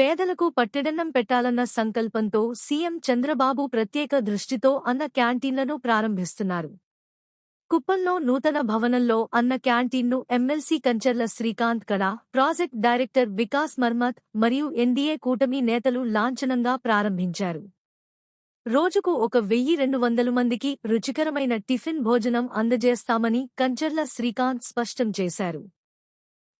పేదలకు పట్టెడన్నం పెట్టాలన్న సంకల్పంతో సీఎం చంద్రబాబు ప్రత్యేక దృష్టితో అన్న క్యాంటీన్లను ప్రారంభిస్తున్నారు. కుప్పంలో నూతన భవనంలో అన్న క్యాంటీన్ను ఎమ్మెల్సీ కంచర్ల శ్రీకాంత్ కళ ప్రాజెక్ట్ డైరెక్టర్ వికాస్ మర్మత్ మరియు ఎన్డీఏ కూటమి నేతలు లాంఛనంగా ప్రారంభించారు. రోజుకు ఒక వెయ్యి రెండు వందలు మందికి రుచికరమైన టిఫిన్ భోజనం అందజేస్తామని కంచర్ల శ్రీకాంత్ స్పష్టం చేశారు.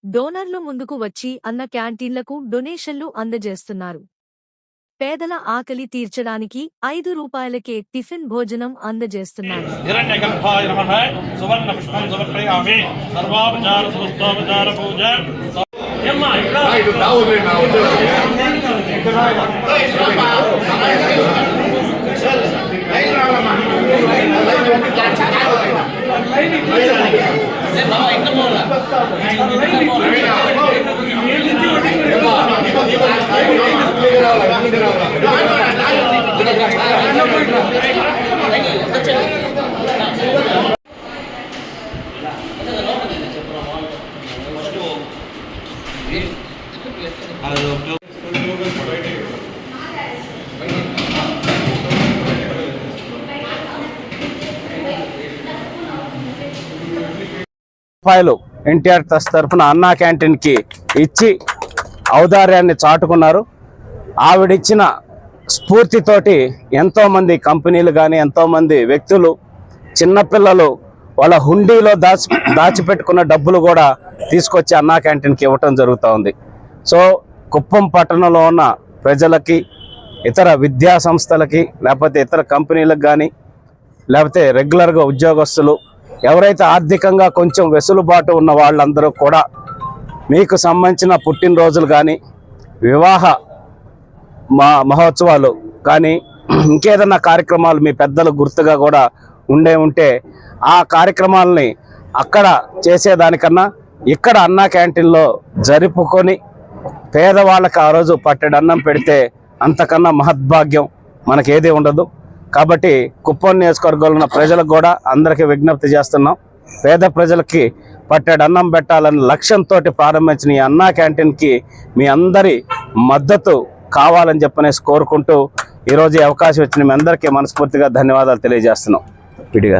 డోనర్లు ముందుకు వచ్చి అన్న క్యాంటీన్లకు డొనేషన్లు అందజేస్తున్నారు. పేదల ఆకలి తీర్చడానికి ఐదు రూపాయలకే టిఫిన్ భోజనం అందజేస్తున్నారు. రూపాయలు ఎన్టీఆర్ ట్రస్ట్ తరఫున అన్నా క్యాంటీన్కి ఇచ్చి ఔదార్యాన్ని చాటుకున్నారు. ఆవిడిచ్చిన స్ఫూర్తితోటి ఎంతోమంది కంపెనీలు కానీ ఎంతోమంది వ్యక్తులు చిన్నపిల్లలు వాళ్ళ హుండీలో దాచి దాచిపెట్టుకున్న డబ్బులు కూడా తీసుకొచ్చి అన్నా క్యాంటీన్కి ఇవ్వటం జరుగుతూ ఉంది. సో కుప్పం పట్టణంలో ఉన్న ప్రజలకి ఇతర విద్యా సంస్థలకి లేకపోతే ఇతర కంపెనీలకు కానీ లేకపోతే రెగ్యులర్గా ఉద్యోగస్తులు ఎవరైతే ఆర్థికంగా కొంచెం వెసులుబాటు ఉన్న వాళ్ళందరూ కూడా మీకు సంబంధించిన పుట్టినరోజులు కానీ వివాహ మా మహోత్సవాలు. కానీ ఇంకేదన్నా కార్యక్రమాలు మీ పెద్దలు గుర్తుగా కూడా ఉండే ఉంటే ఆ కార్యక్రమాలని అక్కడ చేసేదానికన్నా ఇక్కడ అన్నా క్యాంటీన్లో జరుపుకొని పేదవాళ్ళకి ఆ రోజు పట్టెడు అన్నం పెడితే అంతకన్నా మహద్భాగ్యం మనకేది ఉండదు. కాబట్టి కుప్పం నియోజకవర్గంలో ఉన్న ప్రజలకు కూడా అందరికీ విజ్ఞప్తి చేస్తున్నాం. పేద ప్రజలకి పట్టెడు అన్నం పెట్టాలని లక్ష్యంతో ప్రారంభించిన ఈ అన్నా క్యాంటీన్కి మీ అందరి మద్దతు కావాలని చెప్పనేసి కోరుకుంటూ ఈరోజు ఈ అవకాశం ఇచ్చిన మీ అందరికీ మనస్ఫూర్తిగా ధన్యవాదాలు తెలియజేస్తున్నాం. పిడిగా